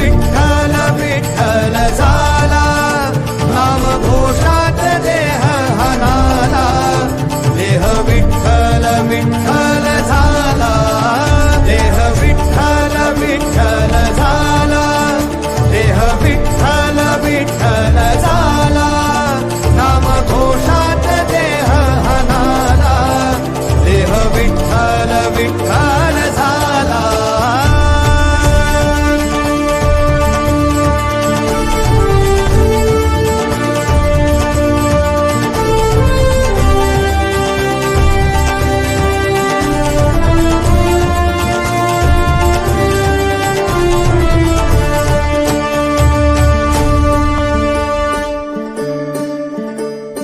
विठ्ठल विठ्ठल जा.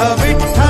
হবে